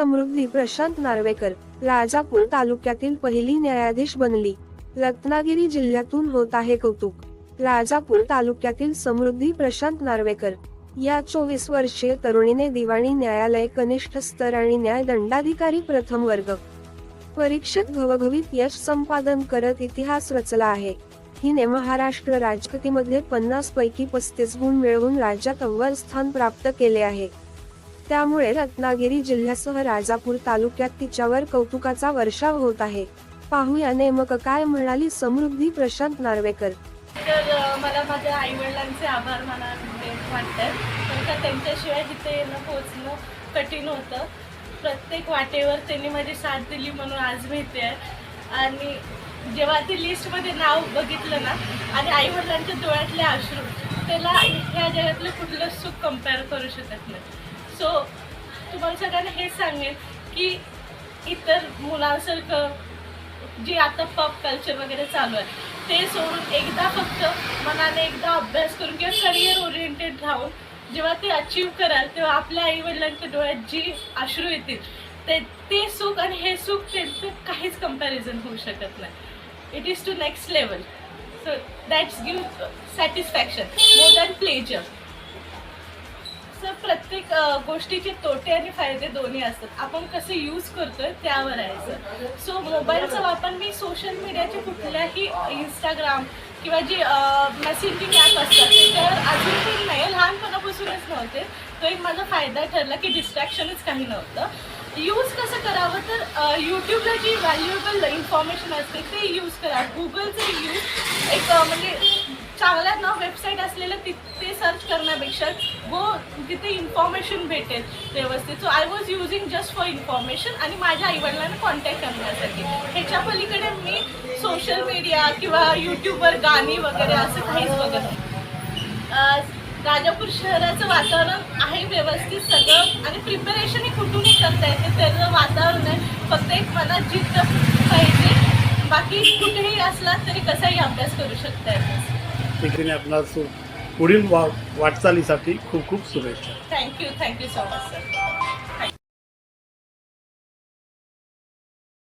समृद्धी प्रशांत नार्वेकर राजापूर तालुक्यातील पहिली न्यायाधीश बनली. रत्नागिरी जिल्ह्यातून होत आहे कौतुक. राजापूर तालुक्यातील समृद्धी प्रशांत नार्वेकर. या चोवीस वर्षीय तरुणीने दिवाणी न्यायालय कनिष्ठ स्तर आणि न्याय दंडाधिकारी प्रथम वर्ग. परीक्षेत घवघवीत यश संपादन करत इतिहास रचला आहे. हिने महाराष्ट्र राजकीमध्ये पन्नास पैकी पस्तीस गुण मिळवून राज्यात अव्वल स्थान प्राप्त केले आहे. त्यामुळे रत्नागिरी जिल्ह्यासह राजापूर तालुक्यात तिच्यावर कौतुकाचा वर्षाव होत आहे. पाहूया नेमकं काय म्हणाली समृद्धी प्रशांत नार्वेकर. तर मला माझ्या आईवडिलांचे आभार माना वाटतात कारण का त्यांच्याशिवाय तिथे येणं पोहोचणं कठीण होतं. प्रत्येक वाटेवर त्यांनी माझी साथ दिली म्हणून आज मी इथे आहे. आणि जेव्हा ती लिस्टमध्ये नाव बघितलं ना आणि आईवडिलांच्या डोळ्यातले अश्रू त्याला ह्या जगातलं कुठलं सुख कंपेअर करू शकत नाही. सो तुम्हाला सगळ्यांना हेच सांगेन की इतर मुलांसारखं जी आता पॉप कल्चर वगैरे चालू आहे ते सोडून एकदा फक्त मनाने एकदा अभ्यास करून किंवा करिअर ओरिएंटेड राहून जेव्हा ते अचीव कराल तेव्हा आपल्या आई वडिलांच्या डोळ्यात जी अश्रू येतील ते ते सुख आणि हे सुख त्यांचं काहीच कंपॅरिझन होऊ शकत नाही. It is to next level so that's give satisfaction more than pleasure sir प्रत्येक गोष्टीचे तोटे आणि फायदे दोन्ही असतात. आपण कसे यूज करतोय त्यावर आहे सर सो मोबाईलचा वापर मी सोशल मीडियाचे कुठल्याही इंस्टाग्राम किंवा जे मेसेजिंग ॲप असतात त्याच्यावर अजून पण नाही. लहानपणापासूनच नव्हते. तो एक माझा फायदा ठरला की डिस्ट्रॅक्शनच काही नव्हतं. यूज कसं करावं तर यूट्यूबला जी व्हॅल्युएबल इन्फॉर्मेशन असते ते यूज करा. गुगलचे यूज एक म्हणजे चांगल्या ना वेबसाईट असलेलं तिथे सर्च करण्यापेक्षा गो तिथे इन्फॉर्मेशन भेटेल व्यवस्थित. So I was using just for information आणि माझ्या आईवडिलांना कॉन्टॅक्ट करण्यासाठी. ह्याच्या पलीकडे मी सोशल मीडिया किंवा यूट्यूबवर गाणी वगैरे असं काहीच बघत नाही. राजापूर शहराचं वातावरण आहे व्यवस्थित सगळं आणि प्रिपरेशन हे कुठूनही करता येते त्याचं वातावरण आहे. फक्त एक मनात जिद्द पाहिजे. बाकी कुठेही असला तरी कसाही अभ्यास करू शकता येतो आपला पुढील वा वाटचालीसाठी खूप खूप शुभेच्छा. Thank you thank you so much sir